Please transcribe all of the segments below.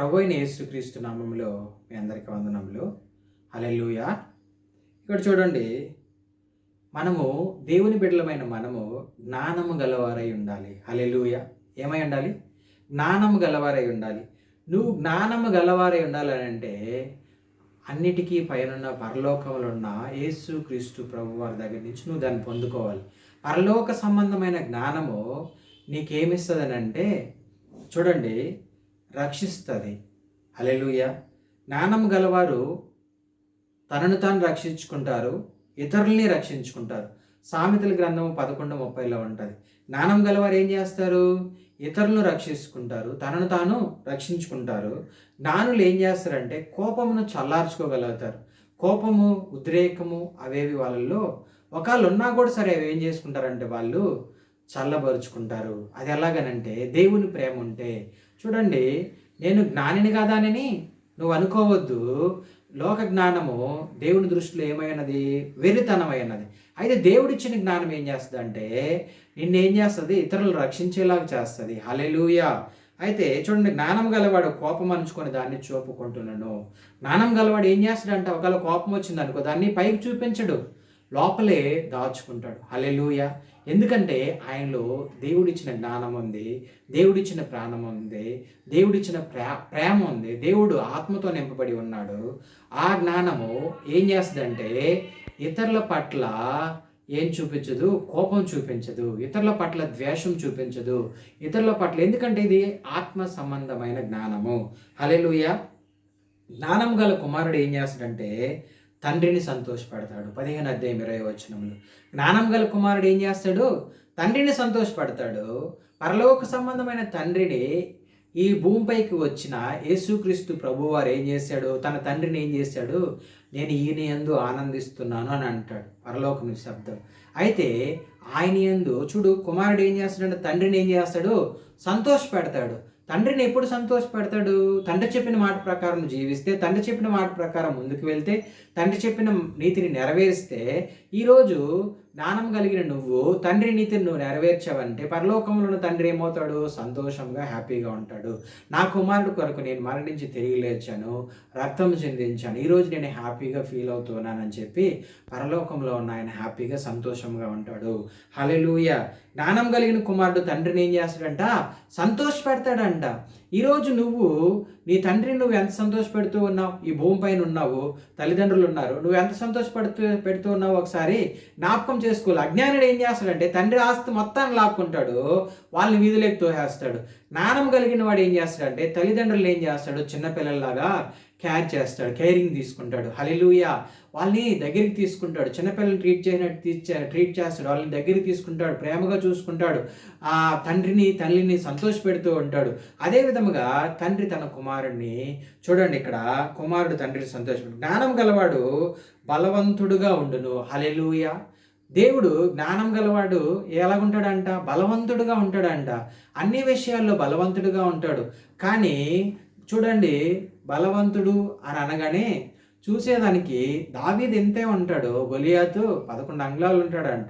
ప్రభు అయిన యేసుక్రీస్తు నామంలో మీ అందరికీ వందనములు. హల్లెలూయా. ఇక్కడ చూడండి మనము దేవుని బిడ్డలమైన మనము జ్ఞానము గలవారై ఉండాలి. అలెలుయ ఏమై ఉండాలి? జ్ఞానము గలవారై ఉండాలి. నువ్వు జ్ఞానము గలవారై ఉండాలని అంటే అన్నిటికీ పైనున్న పరలోకంలో ఉన్న యేసు క్రీస్తు ప్రభు వారి దగ్గర నుంచి నువ్వు దాన్ని పొందుకోవాలి. పరలోక సంబంధమైన జ్ఞానము నీకేమిస్తుందని అంటే చూడండి రక్షిస్తుంది. హల్లెలూయ. జ్ఞానం గలవారు తనను తాను రక్షించుకుంటారు ఇతరుల్ని రక్షించుకుంటారు. సామెతల గ్రంథం పదకొండు ముప్పైలో ఉంటుంది. జ్ఞానం గలవారు ఏం చేస్తారు? ఇతరులను రక్షించుకుంటారు తనను తాను రక్షించుకుంటారు. జ్ఞానులు ఏం చేస్తారంటే కోపమును చల్లార్చుకోగలుగుతారు. కోపము ఉద్రేకము అవేవి వాళ్ళల్లో ఒకళ్ళు ఉన్నా కూడా సరే అవి ఏం చేసుకుంటారంటే వాళ్ళు చల్లబరుచుకుంటారు. అది ఎలాగనంటే దేవుని ప్రేమ ఉంటే చూడండి నేను జ్ఞానిని కాదానని నువ్వు అనుకోవద్దు. లోక జ్ఞానము దేవుని దృష్టిలో ఏమైనది? వెర్రితనమైనది. అయితే దేవుడిచ్చిన జ్ఞానం ఏం చేస్తుంది అంటే నిన్ను ఏం చేస్తుంది? ఇతరులు రక్షించేలాగా చేస్తుంది. హలెలుయా అయితే చూడండి జ్ఞానం గలవాడు కోపం అనుచుకొని దాన్ని చూపుకుంటున్నాను జ్ఞానం గలవాడు ఏం చేస్తాడంటే ఒకవేళ కోపం వచ్చింది అనుకో దాన్ని పైకి చూపించడు. లోపలే దాచుకుంటాడు. హలెలుయ ఎందుకంటే ఆయనలో దేవుడిచ్చిన జ్ఞానం ఉంది దేవుడిచ్చిన ప్రాణం ఉంది దేవుడిచ్చిన ప్రా ప్రేమ ఉంది దేవుడు ఆత్మతో నింపబడి ఉన్నాడు. ఆ జ్ఞానము ఏం చేస్తుందంటే ఇతరుల పట్ల ఏం చూపించదు? కోపం చూపించదు. ఇతరుల పట్ల ద్వేషం చూపించదు. ఇతరుల పట్ల ఎందుకంటే ఇది ఆత్మ సంబంధమైన జ్ఞానము. హలెలుయ జ్ఞానం గల కుమారుడు ఏం చేస్తాడంటే తండ్రిని సంతోషపెడతాడు. పదిహేను అధ్యాయం ఇరవై వచనంలో జ్ఞానం గల కుమారుడు ఏం చేస్తాడు? తండ్రిని సంతోషపెడతాడు. పరలోక సంబంధమైన తండ్రిని ఈ భూమిపైకి వచ్చిన యేసుక్రీస్తు ప్రభువారు ఏం చేశాడు? తన తండ్రిని ఏం చేశాడు? నేను ఈయన యందు ఆనందిస్తున్నాను అని అంటాడు. పరలోకం శబ్దం. అయితే ఆయన యందు చూడు కుమారుడు ఏం చేస్తాడంటే తండ్రిని ఏం చేస్తాడు? సంతోష పెడతాడు తండ్రిని ఎప్పుడు సంతోష పెడతాడు తండ్రి చెప్పిన మాట ప్రకారం జీవిస్తే తండ్రి చెప్పిన మాట ప్రకారం ముందుకు వెళ్తే తండ్రి చెప్పిన నీతిని నెరవేరిస్తే ఈరోజు జ్ఞానం కలిగిన నువ్వు తండ్రి నీతిని నువ్వు నెరవేర్చావంటే పరలోకంలో తండ్రి ఏమవుతాడు? సంతోషంగా హ్యాపీగా ఉంటాడు. నా కుమారుడు కొరకు నేను మరణించి తిరిగి లేచాను రక్తం చెందించాను. ఈరోజు నేను హ్యాపీగా ఫీల్ అవుతున్నానని చెప్పి పరలోకంలో ఉన్న ఆయన హ్యాపీగా సంతోషంగా ఉంటాడు. హలెలూయ జ్ఞానం కలిగిన కుమారుడు తండ్రిని ఏం చేస్తాడంట? సంతోషపెడతాడంట. ఈరోజు నువ్వు నీ తండ్రిని నువ్వు ఎంత సంతోషపెడుతూ ఉన్నావు? ఈ భూమి పైన ఉన్నావు తల్లిదండ్రులు ఉన్నారు. నువ్వు ఎంత సంతోషపడుతూ పెడుతూ ఉన్నావు ఒకసారి జ్ఞాపకం చేసుకోవాలి అజ్ఞానుడు ఏం చేస్తాడంటే తండ్రి ఆస్తి మొత్తాన్ని లాక్కుంటాడు వాళ్ళని వీధిలోకి తోసేస్తాడు. జ్ఞానం కలిగిన వాడు ఏం చేస్తాడంటే తల్లిదండ్రులు ఏం చేస్తాడు? చిన్నపిల్లల్లాగా కేర్ చేస్తాడు కేరింగ్ తీసుకుంటాడు. హలిలుయా వాళ్ళని దగ్గరికి తీసుకుంటాడు. చిన్నపిల్లల్ని ట్రీట్ చేసినట్టు ట్రీట్ చేస్తాడు. వాళ్ళని దగ్గరికి తీసుకుంటాడు ప్రేమగా చూసుకుంటాడు. ఆ తండ్రిని తల్లిని సంతోషపెడుతూ ఉంటాడు. అదే విధముగా తండ్రి తన కుమారుడిని చూడండి ఇక్కడ కుమారుడు తండ్రిని సంతోషపెడు జ్ఞానం గలవాడు బలవంతుడుగా ఉండును. హలెలుయ దేవుడు జ్ఞానం గలవాడు ఎలాగుంటాడంట? బలవంతుడుగా ఉంటాడంట. అన్ని విషయాల్లో బలవంతుడుగా ఉంటాడు. కానీ చూడండి బలవంతుడు అని అనగానే చూసేదానికి దావీద్ ఎంతే ఉంటాడు గొలియాతు పదకొండు అంగుళాలు ఉంటాడంట.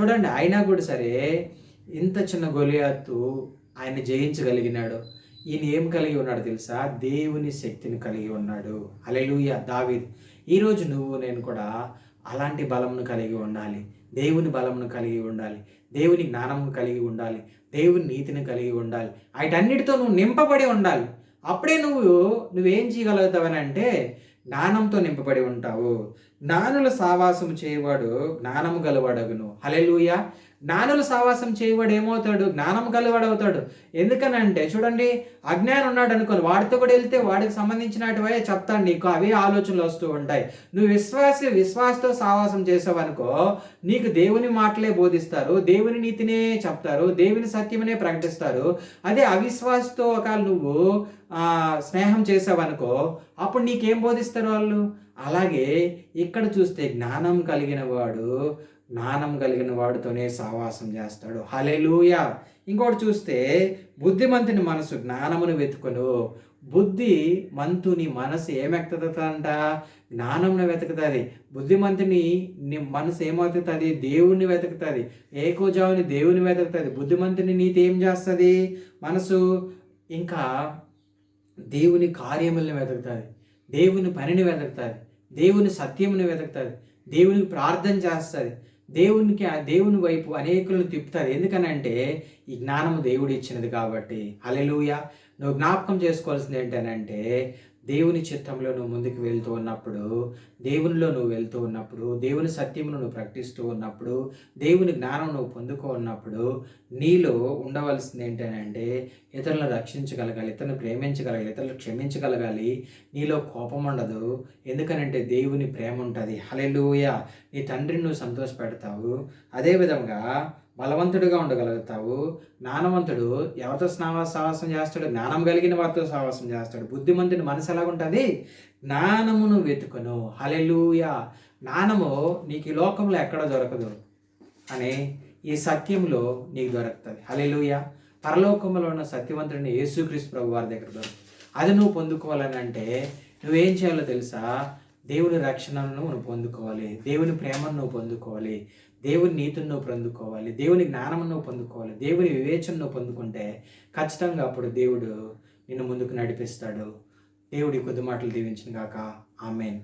చూడండి అయినా కూడా సరే ఇంత చిన్న గొలియాతు ఆయన జయించగలిగినాడు. ఈయన ఏం కలిగి ఉన్నాడు తెలుసా? దేవుని శక్తిని కలిగి ఉన్నాడు. అలెలుయ దావీద్. ఈరోజు నువ్వు నేను కూడా అలాంటి బలంను కలిగి ఉండాలి. దేవుని బలంను కలిగి ఉండాలి. దేవుని జ్ఞానము కలిగి ఉండాలి. దేవుని నీతిని కలిగి ఉండాలి. వాటన్నిటితో నువ్వు నింపబడి ఉండాలి. అప్పుడే నువ్వు నువ్వేం చేయగలుగుతావని అంటే జ్ఞానంతో నింపబడి ఉంటావు. జ్ఞానుల సావాసం చేయవాడు జ్ఞానము గలవాడగును. హలెలుయ జ్ఞానులు సావాసం చేయవాడు ఏమవుతాడు? జ్ఞానం గలవాడవుతాడు ఎందుకనంటే చూడండి అజ్ఞానం ఉన్నాడు అనుకోని వాడితో కూడా వెళ్తే వాడికి సంబంధించినటువే చెప్తాను నీకు అవే ఆలోచనలు వస్తూ ఉంటాయి. నువ్వు విశ్వాసి విశ్వాసతో సావాసం చేసావనుకో నీకు దేవుని మాటలే బోధిస్తారు దేవుని నీతినే చెప్తారు దేవుని సత్యమనే ప్రకటిస్తారు. అదే అవిశ్వాసతో ఒకవేళ నువ్వు స్నేహం చేసావనుకో అప్పుడు నీకేం బోధిస్తారు వాళ్ళు? అలాగే ఇక్కడ చూస్తే జ్ఞానం కలిగిన వాడు జ్ఞానం కలిగిన వాడితోనే సావాసం చేస్తాడు. హలెలూయ ఇంకోటి చూస్తే బుద్ధిమంతుని మనసు జ్ఞానమును వెతుకును. బుద్ధి మంతుని మనసు ఏమెక్కుతుందంట? జ్ఞానంను వెతుకుతుంది. బుద్ధిమంతుని నీ మనసు ఏమవుతుంది? దేవుణ్ణి వెతుకుతుంది. ఏకోజావుని దేవుని వెతుకుతుంది. బుద్ధిమంతుని నీతి ఏం చేస్తుంది? మనసు ఇంకా దేవుని కార్యములను వెతుకుతుంది. దేవుని పనిని వెతుకుతుంది. దేవుని సత్యమును వెతుకుతుంది. దేవునికి ప్రార్థన చేస్తుంది. దేవునికి ఆ దేవుని వైపు అనేకులను తిప్పుతారు. ఎందుకనంటే ఈ జ్ఞానము దేవుడు ఇచ్చినది కాబట్టి. అలెలుయ నువ్వు జ్ఞాపకం చేసుకోవాల్సింది ఏంటనంటే దేవుని చిత్తంలో నువ్వు ముందుకు వెళ్తూ ఉన్నప్పుడు దేవునిలో నువ్వు వెళ్తూ ఉన్నప్పుడు దేవుని సత్యమును నువ్వు ప్రకటిస్తూ ఉన్నప్పుడు దేవుని జ్ఞానం నువ్వు పొందుకో ఉన్నప్పుడు నీలో ఉండవలసింది ఏంటంటే ఇతరులను రక్షించగలగాలి ఇతరులను ప్రేమించగలగాలి ఇతరులను క్షమించగలగాలి. నీలో కోపం ఉండదు. ఎందుకనంటే దేవుని ప్రేమ ఉంటుంది. హలెలూయ నీ తండ్రిని నువ్వు సంతోషపెడతావు. అదేవిధంగా బలవంతుడిగా ఉండగలుగుతావు. జ్ఞానవంతుడు ఎవరితో స్నావా సావాసం చేస్తాడు జ్ఞానం కలిగిన వారితో సావాసం చేస్తాడు. బుద్ధిమంతుడి మనసు ఎలాగుంటుంది? జ్ఞానమును వెతుకును. హలెలుయా జ్ఞానము నీకు ఈ లోకంలో ఎక్కడ దొరకదు అని ఈ సత్యంలో నీకు దొరుకుతుంది. హలెలుయా పరలోకంలో ఉన్న సత్యవంతుడిని యేసుక్రీస్తు ప్రభు వారి దగ్గర దొరుకుతుంది అది నువ్వు పొందుకోవాలని అంటే నువ్వేం చేయాలో తెలుసా? దేవుని రక్షణను నువ్వు పొందుకోవాలి. దేవుని ప్రేమను నువ్వు పొందుకోవాలి. దేవుని నీతిని నువ్వు పొందుకోవాలి దేవుని జ్ఞానం నువ్వు పొందుకోవాలి దేవుని వివేచన నువ్వు పొందుకుంటే ఖచ్చితంగా అప్పుడు దేవుడు నిన్ను ముందుకు నడిపిస్తాడు. దేవుడి కొద్ది మాటలు దీవించిన గాక. ఆమెన్.